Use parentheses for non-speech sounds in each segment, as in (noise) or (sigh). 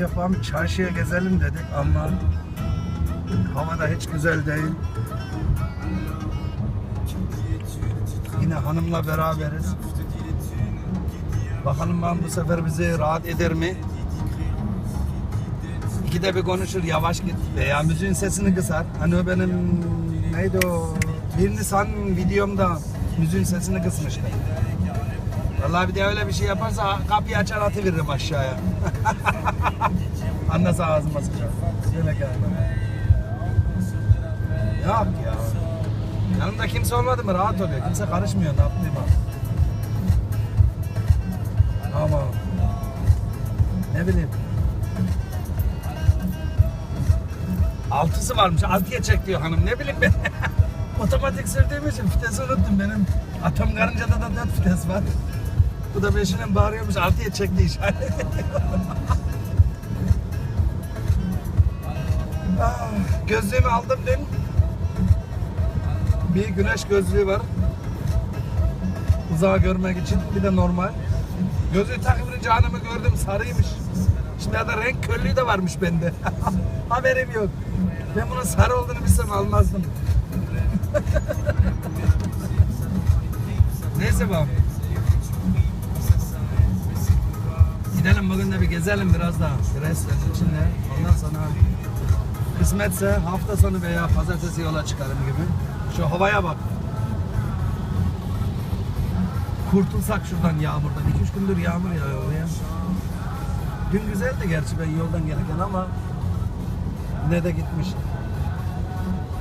yapalım çarşıya gezelim dedik ama hava da hiç güzel değil. Yine hanımla beraberiz. Bakalım ben bu sefer bizi rahat eder mi? İkide bir konuşur yavaş git veya müziğin sesini kısar. Hani o benim neydi o bir Nisan videomda müziğin sesini kısmıştı. Vallahi bir de öyle bir şey yaparsa kapıyı açar atıveririm aşağıya. (laughs) Annesi ağzıma sıçar. Şöyle gelme. Yok ya. Yanımda kimse olmadı mı rahat oluyor. Kimse karışmıyor ne yaptığıma. Ama ne bileyim. Altısı varmış. Altıya çek diyor hanım. Ne bileyim ben. (laughs) Otomatik sürdüğüm için vitesi unuttum. Benim atom karıncada da dört vites var. Bu da beşine bağırıyormuş. Altıya çekti işaret (laughs) Gözlüğümü aldım dün. Bir güneş gözlüğü var. Uzağı görmek için. Bir de normal. Gözlüğü takınca hanımı gördüm sarıymış. Şimdi ya da renk körlüğü de varmış bende. (laughs) Haberim yok. Ben bunun sarı olduğunu bilsem almazdım. (laughs) Neyse bakalım. Gidelim bugün de bir gezelim biraz daha. Resmen içinde. Ondan sonra kısmetse hafta sonu veya pazartesi yola çıkarım gibi. Şu havaya bak. Kurtulsak şuradan yağmurdan. 2-3 gündür yağmur yağıyor ya. Dün güzeldi gerçi ben yoldan gelirken ama ne de gitmiş.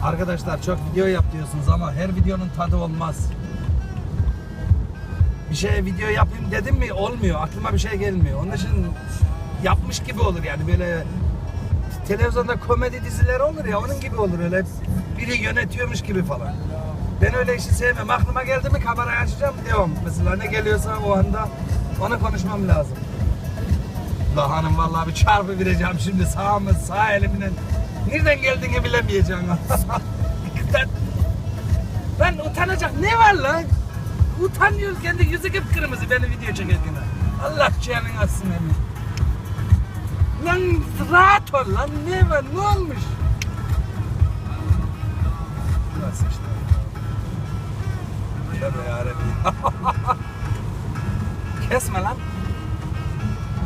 Arkadaşlar çok video yap diyorsunuz ama her videonun tadı olmaz. Bir şeye video yapayım dedim mi olmuyor. Aklıma bir şey gelmiyor. Onun için yapmış gibi olur yani böyle televizyonda komedi dizileri olur ya onun gibi olur öyle biri yönetiyormuş gibi falan. Ben öyle işi sevmem. Aklıma geldi mi kamerayı açacağım devam. Mesela ne geliyorsa o anda onu konuşmam lazım. La hanım vallahi bir çarpı vereceğim şimdi sağ mı sağ elimden. Nereden geldiğini bilemeyeceğim. ben, (laughs) ben utanacak ne var lan? Utanıyoruz kendi yüzü kıpkırmızı beni video çekerken. Allah canını alsın emin. Lan rahat ol lan ne var ne olmuş? Nasıl işte? Tövbe yarabbim. (laughs) Kesme lan.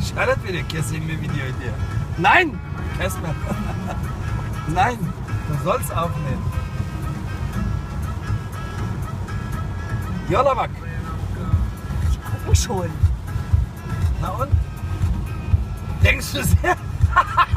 İşaret veriyor keseyim bir videoyu diye. Nein! Kesme. (laughs) Nein! Du sollst aufnehmen. Yola bak. Guck mich schon. Na und? Denkst du sehr? (laughs)